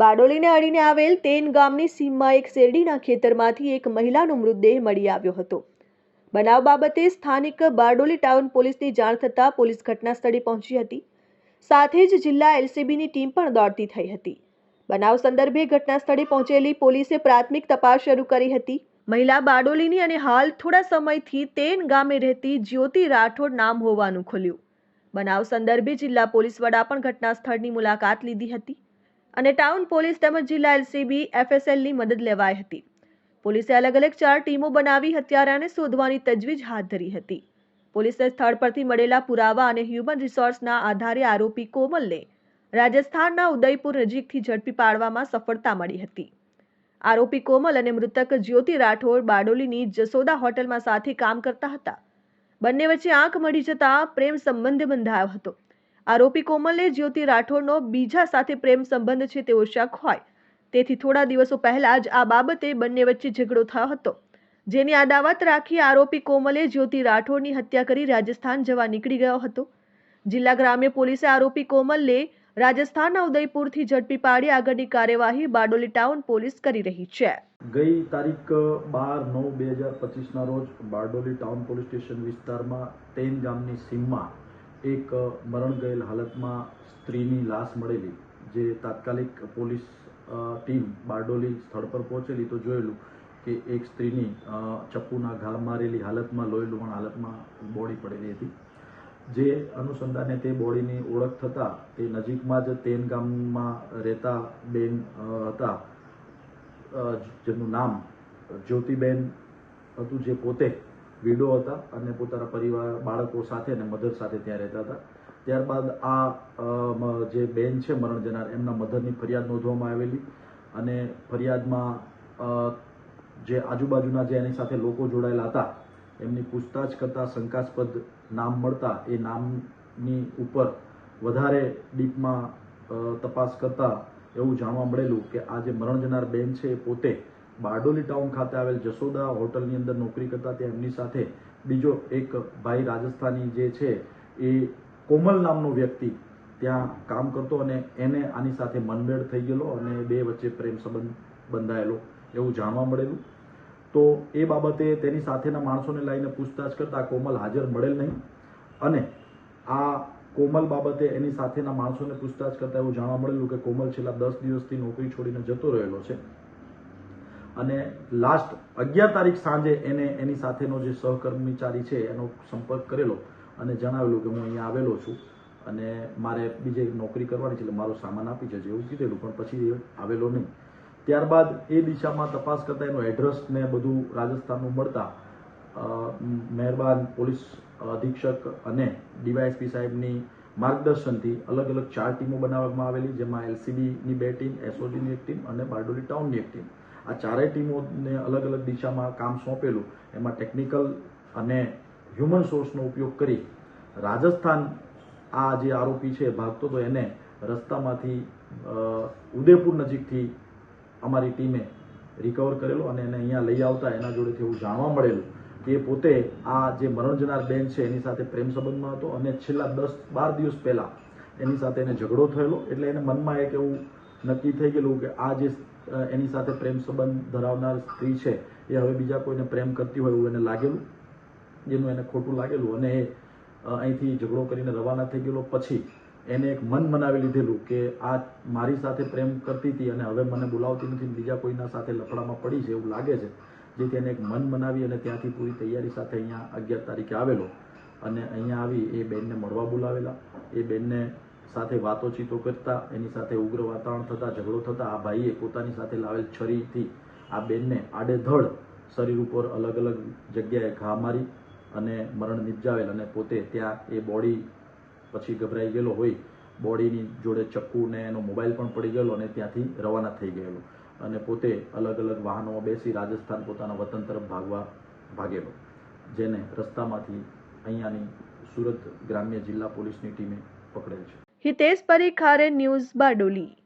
બારડોલીને અડીને આવેલ તેન ગામની સીમમાં એક શેરડીના ખેતરમાંથી એક મહિલાનો મૃતદેહ મળી આવ્યો હતો. બનાવ બાબતે સ્થાનિક બારડોલી ટાઉન પોલીસની જાણ થતાં પોલીસ ઘટના સ્થળે પહોંચી હતી. સાથે જ જિલ્લા એલસીબીની ટીમ પણ દોડતી થઈ હતી. બનાવ સંદર્ભે ઘટના સ્થળે પહોંચેલી પોલીસે પ્રાથમિક તપાસ શરૂ કરી હતી. મહિલા બારડોલીની અને હાલ થોડા સમયથી તેન ગામે રહેતી જ્યોતિ રાઠોડ નામ હોવાનું ખુલ્યું. બનાવ સંદર્ભે જિલ્લા પોલીસ વડા પણ ઘટના સ્થળની મુલાકાત લીધી હતી. અને ટાઉન પોલીસ તેમજ જિલ્લા એલસીબી, એફએસએલની મદદ લેવાઈ હતી. પોલીસે અલગ અલગ ચાર ટીમો બનાવી હત્યારાને શોધવાની તજવીજ હાથ ધરી હતી. પોલીસે સ્થળ પરથી મળેલા પુરાવા અને હ્યુમન રિસોર્સના આધારે આરોપી કોમલને રાજસ્થાનના ઉદયપુર નજીકથી ઝડપી પાડવામાં સફળતા મળી હતી. આરોપી કોમલ અને મૃતક જ્યોતિ રાઠોડ બારડોલીની જસોદા હોટલમાં સાથે કામ કરતા હતા. બંને વચ્ચે આંખ મળી જતા પ્રેમ સંબંધ બંધાયો હતો. આરોપી કોમલે જ્યોતિ રાઠોડનો બીજા સાથે પ્રેમ સંબંધ છે તેવો શક હોય. તેથી થોડા દિવસો પહેલા જ આ બાબતે બંને વચ્ચે ઝઘડો થયો હતો. જેની અદાવત રાખી આરોપી કોમલે જ્યોતિ રાઠોડની હત્યા કરી રાજસ્થાન જવા નીકળી ગયો હતો. જિલ્લા ગ્રામ્ય પોલીસે આરોપી કોમલને રાજસ્થાનના ઉદયપુરથી ઝડપી પાડી આગળની કાર્યવાહી બારડોલી ટાઉન પોલીસ કરી રહી છે. ગઈ તારીખ બાર નવ બે હજાર પચીસના રોજ બારડોલી ટાઉન પોલીસ સ્ટેશન વિસ્તારમાં તેન ગામની સીમમાં એક મરણ ગયેલ હાલતમાં સ્ત્રીની લાશ મળેલી, જે તાત્કાલિક પોલીસ ટીમ બારડોલી સ્થળ પર પહોંચેલી તો જોયેલું કે એક સ્ત્રીની ચપ્પુના ઘા મારેલી હાલતમાં લોહી લુહાણ હાલતમાં બોડી પડેલી હતી. જે અનુસંધાને તે બોડીની ઓળખ થતાં તે નજીકમાં જ તેન ગામમાં રહેતા બેન હતા. જેનું નામ જ્યોતિબેન હતું, જે પોતે વિડો હતા અને પોતાના પરિવાર, બાળકો સાથે અને મધર સાથે ત્યાં રહેતા હતા. ત્યારબાદ આ જે બેન છે, મરણ જનાર, એમના મધરની ફરિયાદ નોંધવામાં આવેલી અને ફરિયાદમાં જે આજુબાજુના જે એની સાથે લોકો જોડાયેલા હતા, એમની પૂછતાછ કરતા શંકાસ્પદ નામ મળતા એ નામની ઉપર વધારે ડીપમાં તપાસ કરતા એવું જાણવા મળેલું કે આ જે મરણ જનાર બેન છે એ પોતે બારડોલી ટાઉન ખાતે આવેલ જસોદા હોટલની અંદર નોકરી કરતા તેમની સાથે બીજો એક ભાઈ રાજસ્થાની જે છે એ કોમલ નામનો વ્યક્તિ ત્યાં કામ કરતો અને એને આની સાથે મનમેળ થઈ ગયેલો અને બે વચ્ચે પ્રેમ સંબંધ બંધાયેલો એવું જાણવા મળેલું. તો એ બાબતે તેની સાથેના માણસોને લઈને પૂછતાછ કરતા કોમલ હાજર મળેલ નહીં અને આ કોમલ બાબતે એની સાથેના માણસોને પૂછતાછ કરતા એવું જાણવા મળેલું કે કોમલ છેલ્લા દસ દિવસથી નોકરી છોડીને જતો રહેલો છે. અને લાસ્ટ અગિયાર તારીખ સાંજે એને એની સાથેનો જે સહકર્મચારી છે, એનો સંપર્ક કરેલો અને જણાવેલું કે હું અહીંયા આવેલો છું અને મારે બીજે નોકરી કરવાની છે એટલે મારો સામાન આપી જજો એવું કીધેલું, પણ પછી આવેલો નહીં. ત્યારબાદ એ દિશામાં તપાસ કરતાં એનું એડ્રેસ ને બધું રાજસ્થાનનું મળતા મહેરબાન પોલીસ અધિક્ષક અને ડીવાયએસપી સાહેબની માર્ગદર્શનથી અલગ અલગ ચાર ટીમો બનાવવામાં આવેલી, જેમાં એલસીબીની બે ટીમ એસઓજીની એક ટીમ અને બારડોલી ટાઉનની એક ટીમ. આ ચારેય ટીમોને અલગ અલગ દિશામાં કામ સોંપેલું. એમાં ટેકનિકલ અને હ્યુમન સોર્સનો ઉપયોગ કરી રાજસ્થાન આ જે આરોપી છે ભાગતો તો એને રસ્તામાંથી ઉદયપુર નજીકથી અમારી ટીમે રિકવર કરેલો અને એને અહીંયા લઈ આવતા એના જોડેથી એવું જાણવા મળેલું. એ પોતે આ જે મરણ જનાર બેન છે, એની સાથે પ્રેમ સંબંધમાં હતો અને છેલ્લા દસ બાર દિવસ પહેલા એની સાથે એને ઝઘડો થયેલો. એટલે એને મનમાં એક એવું નક્કી થઈ ગયેલું કે આ જે એની સાથે પ્રેમ સંબંધ ધરાવનાર સ્ત્રી છે, એ હવે બીજા કોઈને પ્રેમ કરતી હોય એવું એને લાગેલું, જેનું એને ખોટું લાગેલું અને એ અહીંથી ઝઘડો કરીને રવાના થઈ ગયેલો. પછી એને એક મન મનાવી લીધેલું કે આ મારી સાથે પ્રેમ કરતી હતી અને હવે મને બોલાવતી નથી બીજા કોઈના સાથે લફડામાં પડી છે એવું લાગે છે. જેથી એને એક મન મનાવી અને ત્યાંથી પૂરી તૈયારી સાથે અહીંયા અગિયાર તારીખે આવેલો. અને અહીંયા આવી એ બેનને મળવા બોલાવેલા. એ બેનને સાથે વાતોચીતો કરતા, એની સાથે ઉગ્ર વાતાવરણ થતાં, ઝઘડો થતા, આ ભાઈએ પોતાની સાથે લાવેલ છરીથી આ બેનને આડેધડ શરીર ઉપર અલગ અલગ જગ્યાએ ઘા મારી અને મરણ નિપજાવેલ અને પોતે ત્યાં એ બોડી પછી ગભરાઈ ગયેલો હોય. બોડીની જોડે ચક્કુ ને એનો મોબાઈલ પણ પડી ગયેલો અને ત્યાંથી રવાના થઈ ગયેલો. અને પોતે અલગ અલગ વાહનોમાં બેસી રાજસ્થાન પોતાના વતન તરફ ભાગવા ભાગેલો, જેને રસ્તામાંથી અહીંયાની સુરત ગ્રામ્ય જિલ્લા પોલીસની ટીમે પકડેલ છે. હિતેશ પરીખારે ન્યૂઝ બારડોલી.